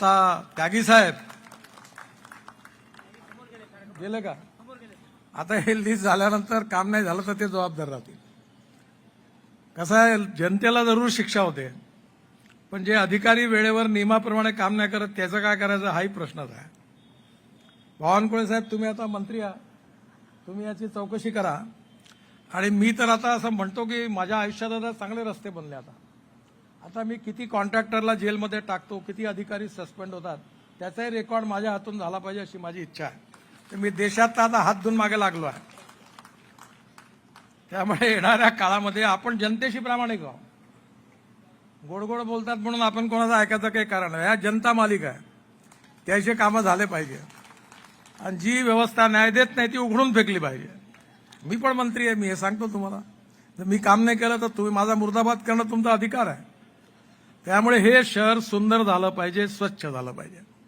आता त्यागी साहेब. गेले का? आता हे लिस्ट झाल्यानंतर काम नाही झालं तर ते जबाबदार राहतील. कसं आहे जनतेला जरूर शिक्षा होते. पण जे अधिकारी वेळेवर नियमाप्रमाणे काम नाही करत त्याचं काय करायचं हाही प्रश्नच आहे. बावनकुळे साहेब तुम्ही आता मंत्री आहात. तुम्ही याची चौकशी करा. आणि मी तर आता असं म्हणतो की माझ्या आयुष्यात आता चांगले रस्ते बनले आता. आता मी किती कॉन्ट्रॅक्टरला जेलमध्ये टाकतो किती अधिकारी सस्पेंड होतात त्याचाही रेकॉर्ड माझ्या हातून झाला पाहिजे अशी माझी इच्छा आहे. तर मी देशात आता हात धुवून मागे लागलो आहे. त्यामुळे येणाऱ्या काळामध्ये आपण जनतेशी प्रामाणिक आहोत. गोड गोड बोलतात म्हणून आपण कोणाचं ऐकायचं काही कारण नाही. ह्या जनता मालिक आहे. त्याचे कामं झाले पाहिजे. आणि जी व्यवस्था न्याय देत नाही ती उघडून फेकली पाहिजे. मी पण मंत्री आहे मी हे सांगतो तुम्हाला. जर मी काम नाही केलं तर तुम्ही माझा मुर्दाबाद करणं तुमचा अधिकार आहे. त्यामुळे हे शहर सुंदर झालं पाहिजे स्वच्छ झालं पाहिजे.